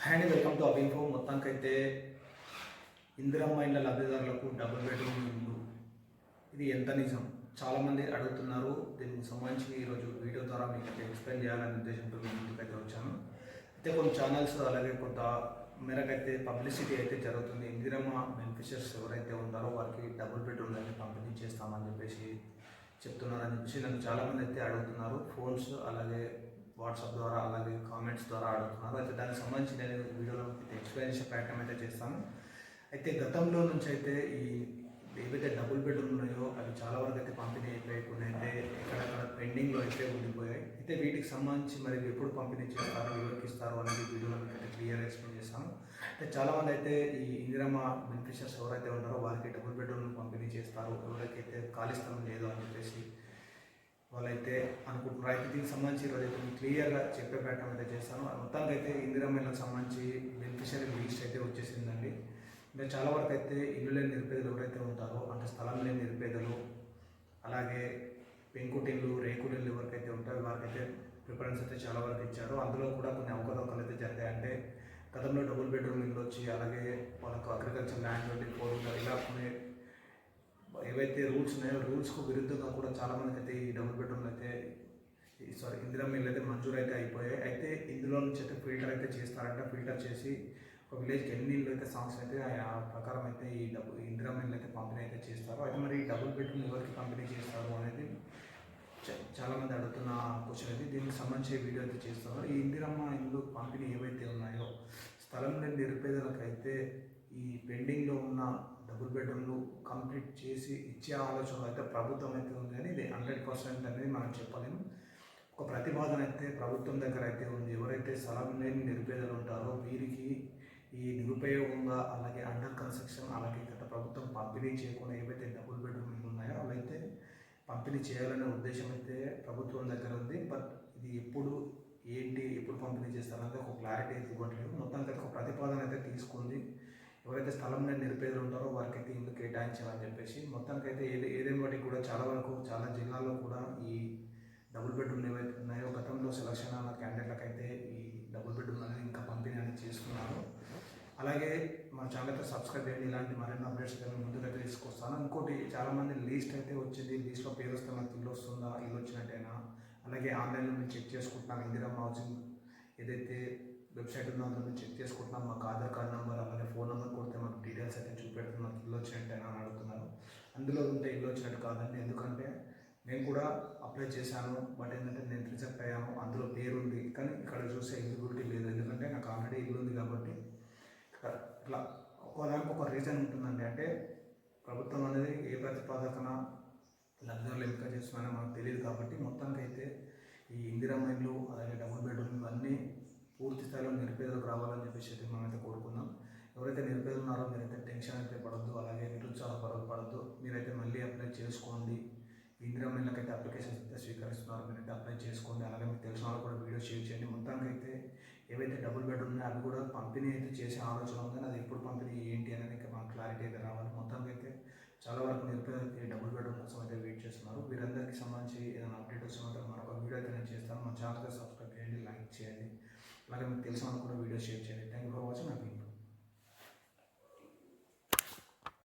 Hi అండి welcome to అభిన్ఫో మొత్తానికైతే ఇందిరమ్మ ఇండ్ల లబ్ధిదారులకు డబుల్ బెడ్రూమ్ ఇల్లు ఇది ఎంత నిజం? చాలామంది అడుగుతున్నారు. దీనికి సంబంధించి ఈరోజు వీడియో ద్వారా మీకు ఎక్స్ప్లెయిన్ చేయాలనే ఉద్దేశంతో మీ ముందుకు వచ్చాను. అయితే కొన్ని ఛానల్స్ అలాగే కొంత మేరకైతే పబ్లిసిటీ అయితే జరుగుతుంది. ఇందిరమ్మ బెనిఫిషియర్స్ ఎవరైతే ఉన్నారో వారికి డబుల్ బెడ్రూమ్ అయితే పంపిణీ చేస్తామని చెప్పేసి చెప్తున్నారని చెప్పేసి నన్ను చాలామంది అయితే అడుగుతున్నారు. ఫోన్స్ అలాగే వాట్సాప్ ద్వారా అలాగే కామెంట్స్ ద్వారా అడుగుతున్నారు. అయితే దానికి సంబంధించి నేను వీడియోలో ఎక్స్ప్లెయిన్ ప్రయత్నం అయితే చేస్తాను. అయితే గతంలో నుంచి అయితే ఈ ఏవైతే డబుల్ బెడ్రూమ్ ఉన్నాయో అవి చాలా వరకు అయితే పంపిణీ అయిపోయి కొన్ని అయితే ఎక్కడెక్కడ పెండింగ్లో అయితే ఉండిపోయాయి. అయితే వీటికి సంబంధించి మరి ఎప్పుడు పంపిణీ చేస్తారు ఎవరికి ఇస్తారు అనేది వీడియోలో మీకు అయితే క్లియర్ ఎక్స్ప్లెయిన్ చేస్తాను. అయితే చాలామంది అయితే ఈ ఇందిరమ్మ బెనిఫిషియర్స్ ఎవరైతే ఉన్నారో వారికి డబుల్ బెడ్రూమ్ పంపిణీ చేస్తారు. ఎవరికైతే ఖాళీ స్థలం లేదు అని చెప్పేసి వాళ్ళైతే అనుకుంటున్నారు. అయితే దీనికి సంబంధించి ఈరోజు అయితే మీకు క్లియర్గా చెప్పే ప్రయత్నం అయితే చేస్తాను మొత్తానికి అయితే ఇందిరమ్మలకు సంబంధించి బెనిఫిషియరీ లిస్ట్ అయితే వచ్చేసిందండి. అంటే చాలా వరకు అయితే ఇల్లు లేని నిరుపేదలు ఎవరైతే ఉంటారో అంటే స్థలం లేని నిరుపేదలు అలాగే పెంకుటిల్లు రేకుటిల్లు ఎవరికైతే ఉంటారో వారికైతే ప్రిఫరెన్స్ అయితే చాలా వరకు ఇచ్చారు. అందులో కూడా కొన్ని అవకతవకలు అయితే జరిగాయి అంటే గతంలో డబుల్ బెడ్రూమ్ ఇల్లు వచ్చి అలాగే వాళ్ళకు అగ్రికల్చర్ ల్యాండ్ ట్వంటీ ఫోర్ ఉంటారు ఇలా కొన్ని ఏవైతే రూల్స్ ఉన్నాయో రూల్స్కు విరుద్ధంగా కూడా చాలామందికి అయితే ఈ డబుల్ బెడ్రూమ్లు అయితే సారీ ఇందిరా మిల్లు అయితే మంజూరు అయితే అయిపోయాయి. అయితే ఇందులో నుంచి అయితే ఫిల్టర్ అయితే చేస్తారంట. ఫిల్టర్ చేసి ఒక విలేజ్కి ఎన్ని ఇళ్ళు అయితే సాంగ్స్ అయితే ఆ ప్రకారం అయితే ఈ డబ్బు ఇందిరా మిల్లు అయితే పంపిణీ అయితే చేస్తారు. అయితే మరి ఈ డబుల్ బెడ్రూమ్ ఎవరికి పంపిణీ చేస్తారు అనేది చ- అడుగుతున్న క్వశ్చన్ అయితే దీనికి సంబంధించి వీడియో అయితే చేస్తున్నారు. ఈ ఇందిరమ్మ ఇల్లు పంపిణీ ఏవైతే ఉన్నాయో స్థలం లేని నిరుపేదలకైతే ఈ పెండింగ్లో ఉన్న డబుల్ బెడ్రూమ్లు కంప్లీట్ చేసి ఇచ్చే ఆలోచన అయితే ప్రభుత్వం అయితే ఉంది కానీ ఇది హండ్రెడ్ పర్సెంట్ అనేది మనం చెప్పలేము. ఒక ప్రతిపాదన అయితే ప్రభుత్వం దగ్గర అయితే ఉంది. ఎవరైతే స్థలం లేని నిరుపేదలు ఉంటారో వీరికి ఈ నిరుపయోగంగా అలాగే అండర్ కన్స్ట్రక్షన్ అలాగే గత ప్రభుత్వం పంపిణీ చేయకుండా ఏవైతే డబుల్ బెడ్రూమ్ ఉన్నాయో అవైతే పంపిణీ చేయాలనే ఉద్దేశం అయితే ప్రభుత్వం దగ్గర ఉంది. బట్ ఇది ఎప్పుడు ఏంటి ఎప్పుడు పంపిణీ చేస్తారంటే ఒక క్లారిటీ అయితే ఇవ్వట్లేదు. మొత్తానికి ఒక ప్రతిపాదన అయితే తీసుకుంది. ఎవరైతే స్థలం లేని నిరుపేదలు ఉంటారో వారికైతే ఇల్లు కేటాయించాలని చెప్పేసి మొత్తానికి అయితే ఏది ఏదేని బట్టి కూడా చాలా వరకు చాలా జిల్లాల్లో కూడా ఈ డబుల్ బెడ్రూమ్ ఏవైతే ఉన్నాయో గతంలో సెలక్షన్ అన్న క్యాండిడేట్లకు అయితే ఈ డబుల్ బెడ్రూమ్ అనేది ఇంకా పంపిణీ అనేది చేసుకున్నారు అలాగే మా ఛానల్ అయితే సబ్స్క్రైబ్ చేయండి ఇలాంటి మరిన్ని అప్డేట్స్ నేను ముందుకైతే తీసుకొస్తాను. ఇంకోటి చాలామంది లీస్ట్ అయితే వచ్చింది లీస్ట్లో పేరు వస్తే మనకి ఇల్లు వస్తుందా ఇల్లు వచ్చినట్టేనా? అలాగే ఆన్లైన్లో మేము చెక్ చేసుకుంటున్నాం ఇందిరా హౌసింగ్ ఏదైతే వెబ్సైట్ ఉందో అందులో మేము చెక్ చేసుకుంటున్నాం. మాకు ఆధార్ కార్డ్ నెంబర్ అలాగే ఫోన్ నెంబర్ కొడితే మాకు డీటెయిల్స్ అయితే చూపెడుతుంది మాకు ఇల్లు వచ్చినట్టేనా అని అడుగుతున్నారు. అందులో ఉంటే ఇల్లు వచ్చినట్టు కాదండి. ఎందుకంటే నేను కూడా అప్లై చేశాను. బట్ ఏంటంటే నేను రిజెక్ట్ అయ్యాను. అందులో పేరు ఉంది కానీ ఇక్కడ చూస్తే ఎలిజిబిలిటీ లేదు. ఎందుకంటే నాకు ఆల్రెడీ ఇల్లు ఉంది కాబట్టి ఇట్లా ఒకదానికి ఒక రీజన్ ఉంటుందండి. అంటే ప్రభుత్వం అనేది ఏ ప్రతిపాదకన లబ్ధిదారులు ఎంపిక చేస్తున్నారో మనకు తెలియదు కాబట్టి మొత్తానికైతే ఈ ఇందిరా ఇల్లు అలాగే డబుల్ బెడ్రూమ్ ఇవన్నీ నిరుపేదలకు రావాలని చెప్పేసి అయితే మనమైతే కోరుకుందాం ఎవరైతే నిరుపేదలు ఉన్నారో మీరైతే టెన్షన్ అయితే పడద్దు అలాగే నిరుత్సాహపడ పడద్దు మీరైతే మళ్ళీ అప్లై చేసుకోండి. ఇందిరా మిల్లకైతే అప్లికేషన్స్ అయితే స్వీకరిస్తున్నారు. మీరైతే అప్లై చేసుకోండి. అలాగే మీకు తెలిసిన వాళ్ళు కూడా వీడియో షేర్ చేయండి. మొత్తానికి అయితే ఏవైతే డబుల్ బెడ్రూమ్ ఉన్నాయో అవి కూడా పంపిణీ అయితే చేసే ఆలోచన ఉంది అది ఎప్పుడు పంపిణీ ఏంటి అనేది ఇంకా మాకు క్లారిటీ అయితే రావాలి. మొత్తానికి అయితే చాలా వరకు నిరుపేదలకి డబుల్ బెడ్రూమ్ కోసం అయితే వెయిట్ చేస్తున్నారు. వీరందరికీ సంబంధించి ఏదైనా అప్డేట్ వచ్చినట్టు మరొక వీడియో అయితే నేను చేస్తాను. మా ఛానల్గా సబ్స్క్రైబ్ చేయండి లైక్ చేయండి. అలాగే మీకు తెలిసిన వాళ్ళు కూడా వీడియో షేర్ చేయండి. థ్యాంక్ యూ ఫర్ వాచింగ్ నా వీడియో